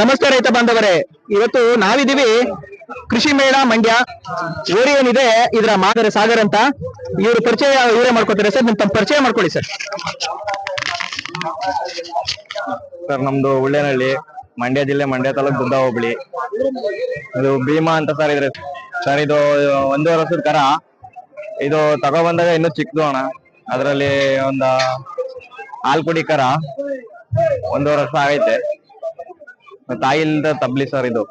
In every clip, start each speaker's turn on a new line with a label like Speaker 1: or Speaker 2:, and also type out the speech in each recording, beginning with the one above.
Speaker 1: ನಮಸ್ತೆ ರೈತ ಬಾಂಧವರೇ. ಇವತ್ತು ನಾವಿದೀವಿ ಕೃಷಿ ಮೇಳ ಮಂಡ್ಯ. ಇವರು ಏನಿದೆ, ಇದರ ಮಾದರಿ ಸಾಗರ್ ಅಂತ. ಇವರು ಪರಿಚಯ, ಇವರೇ ಮಾಡ್ಕೊತಾರೆ ಸರ್, ನಿಮ್ ಪರಿಚಯ ಮಾಡ್ಕೊಳ್ಳಿ ಸರ್.
Speaker 2: ಸರ್, ನಮ್ದು ಉಳ್ಳೇನಹಳ್ಳಿ ಮಂಡ್ಯ ಜಿಲ್ಲೆ, ಮಂಡ್ಯ ತಾಲೂಕ್ ದುದ್ದ ಹೋಬಳಿ. ಇದು ಭೀಮಾ ಅಂತ ಸರ್ ಇದ್ರೆ. ಸರ್ ಇದು ಒಂದೂವರೆ ವರ್ಷದ ಕರ. ಇದು ತಗೋ ಬಂದಾಗ ಇನ್ನೂ ಚಿಕ್ಕದು ಅಣ್ಣ. ಅದರಲ್ಲಿ ಒಂದ ಹಾಲ್ ಕುಡಿ ಕರ. ಒಂದೂವರೆ ವರ್ಷ ಆಗೈತೆ. ತಾಯಿಲ್ದ ತಬ್ಲಿ ಸರ್ ಇದು.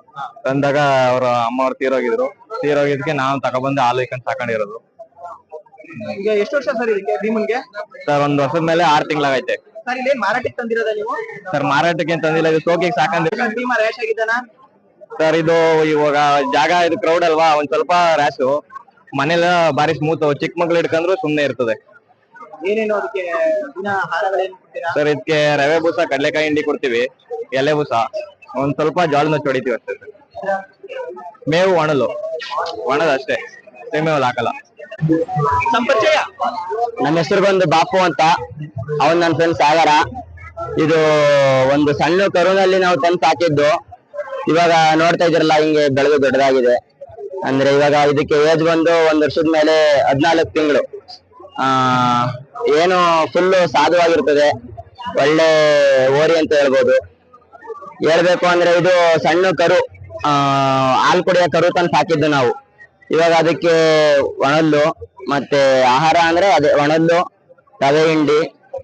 Speaker 2: ತಂದಾಗ ಅವ್ರ ಅಮ್ಮ ಅವ್ರು ತೀರೋಗಿದ್ರು. ತೀರೋಗಿದ್ಕೆ ನಾನು ತಗೊಬಂದು ಹಾಲು ಇಕ್ಕಂಡ್ ಸಾಕೊಂಡಿರೋದು.
Speaker 1: ಈಗ ಎಷ್ಟು ವರ್ಷ ಸರ್ ಇದಕ್ಕೆ ಭೀಮನ್ಗೆ?
Speaker 2: ಸರ್ ಒಂದ್ ವರ್ಷದ ಮೇಲೆ ಆರ್ ತಿಂಗಳಾಗೈತೆ.
Speaker 1: ಸರ್ ಇಲ್ಲಿ ಮಾರಾಟಕ್ಕೆ ತಂದಿರೋದ ನೀವು?
Speaker 2: ಸರ್ ಮಾರಾಟಕ್ಕೆ ಏನ್ ತಂದಿಲ್ಲ ಇದು ಸೋಕಿಗೆ ಸಾಕಂದ್ರೆ
Speaker 1: ಭೀಮ ರ್ಯಾಶ್ ಆಗಿದ್ದಾನ?
Speaker 2: ಸರ್ ಇದು ಇವಾಗ ಜಾಗ ಇದು ಕ್ರೌಡ್ ಅಲ್ವಾ ಒಂದ್ ಸ್ವಲ್ಪ ರ್ಯಾಶು ಮನೇಲ ಬಾರಿ ಸ್ಮೂತ್ ಚಿಕ್ಕ ಮಕ್ಳು ಹಿಡ್ಕೊಂಡ್ರು ಸುಮ್ನೆ ಇರ್ತದೆ.
Speaker 1: ಏನೇನು ಅದಕ್ಕೆ ದಿನ ಆಹಾರಗಳೇನು
Speaker 2: ಸರ್ ಇದಕ್ಕೆ ರವೆ ಬೂಸ ಕಡಲೆಕಾಯಿ ಹಿಂಡಿ ಕೊಡ್ತೀವಿ. ಎಲೆ ಬೂಸ. ಒಂದ್ ಸ್ವಲ್ಪ ಜೋಳ ನುಚ್ಚು ಹೊಡಿತೀವಿ ಅಷ್ಟೇ. ಸರ್ ಮೇವು ಒಣಲು. ಒಣದು ಅಷ್ಟೇ. ಮೇವು ಹಾಕಲ್ಲ.
Speaker 1: ಸಂಪರ್ಚಯ
Speaker 3: ನನ್ನ ಹೆಸರು ಬಂದು ಬಾಪು ಅಂತ. ಅವನ್ ನನ್ನ ಫ್ರೆಂಡ್ ಸಾಗರ. ಇದು ಒಂದು ಸಣ್ಣ ಕರುನಲ್ಲಿ ನಾವು ತಂದು ಹಾಕಿದ್ದು. ಇವಾಗ ನೋಡ್ತಾ ಇದ್ರಲ್ಲ ಹಿಂಗೆ ಬೆಳೆದು ದೊಡ್ಡದಾಗಿದೆ. ಅಂದ್ರೆ ಇವಾಗ ಇದಕ್ಕೆ ಏಜ್ ಬಂದು ಒಂದ್ ವರ್ಷದ ಮೇಲೆ ಹದ್ನಾಲ್ಕು ತಿಂಗಳು. ಆ ಏನು ಫುಲ್ಲು ಸಾಧುವಾಗಿರ್ತದೆ. ಒಳ್ಳೆ ಓರಿ ಅಂತ ಹೇಳ್ಬೋದು. ಹೇಳ್ಬೇಕು ಅಂದ್ರೆ ಇದು ಸಣ್ಣ ಕರು ಹಾಲು ಕುಡಿಯೋ ಕರು ತಂದು ಸಾಕಿದ್ದು ನಾವು. ಇವಾಗ ಅದಕ್ಕೆ ಒಣಲ್ಲು ಮತ್ತೆ ಆಹಾರ ಅಂದ್ರೆ ಅದೇ ಒಣಲ್ಲು ರವೆ ಹಿಂಡಿ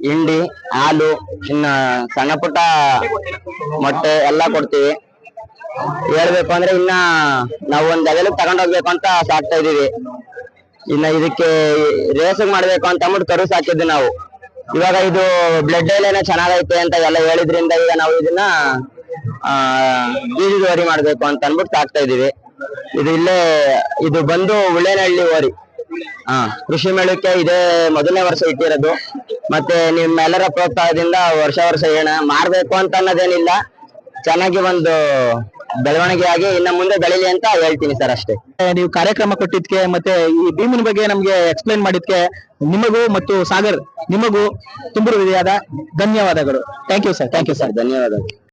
Speaker 3: ಹಿಂಡಿ, ಹಾಲು, ಇನ್ನ ಸಣ್ಣ ಪುಟ್ಟ ಮೊಟ್ಟೆ ಎಲ್ಲ ಕೊಡ್ತೀವಿ. ಹೇಳ್ಬೇಕು ಅಂದ್ರೆ ಇನ್ನ ನಾವು ಒಂದ್ ಲೆವೆಲ್ ತಗೊಂಡೋಗ್ಬೇಕು ಅಂತ ಸಾಕ್ತಾ ಇದೀವಿ ಇನ್ನ ಇದಕ್ಕೆ ರೇಸ್ ಮಾಡ್ಬೇಕು ಅಂತ ಅಂದ್ಬಿಟ್ಟು ಕರು ಸಾಕಿದ್ವಿ ನಾವು. ಇವಾಗ ಇದು ಬ್ಲಡ್ ಏನೋ ಚೆನ್ನಾಗೈತೆ ಅಂತ ಎಲ್ಲ ಹೇಳಿದ್ರಿಂದ ಈಗ ನಾವು ಇದನ್ನ ಆ ಬೀಜದ ಓರಿ ಮಾಡ್ಬೇಕು ಅಂತ ಅನ್ಬಿಟ್ಟು ಸಾಕ್ತಾ ಇದೀವಿ ಇದು ಇಲ್ಲೇ ಇದು ಬಂದು ಉಳ್ಳೇನಹಳ್ಳಿ ಓರಿ. ಹಾ ಕೃಷಿ ಮೇಳಕ್ಕೆ ಇದೇ ಮೊದಲನೇ ವರ್ಷ ಇಟ್ಟಿರೋದು. ಮತ್ತೆ ನಿಮ್ಮೆಲ್ಲರ ಪ್ರೋತ್ಸಾಹದಿಂದ ವರ್ಷ ವರ್ಷ ಏನ ಮಾಡ್ಬೇಕು ಅಂತ ಅನ್ನೋದೇನಿಲ್ಲ. ಚೆನ್ನಾಗಿ ಒಂದು ಬೆಳವಣಿಗೆ ಆಗಿ ಇನ್ನ ಮುಂದೆ ಬೆಳಿಲಿ ಅಂತ ಹೇಳ್ತೀನಿ ಸರ್ ಅಷ್ಟೇ.
Speaker 1: ನೀವು ಕಾರ್ಯಕ್ರಮ ಕೊಟ್ಟಿದ್ಕೆ ಮತ್ತೆ ಈ ಭೀಮಿನ ಬಗ್ಗೆ ನಮ್ಗೆ ಎಕ್ಸ್ಪ್ಲೈನ್ ಮಾಡಿದ್ಕೆ ನಿಮಗೂ ಮತ್ತು ಸಾಗರ್ ನಿಮಗೂ ತುಂಬ ಧನ್ಯವಾದಗಳು. Thank you sir thank you sir
Speaker 3: ಧನ್ಯವಾದಗಳು.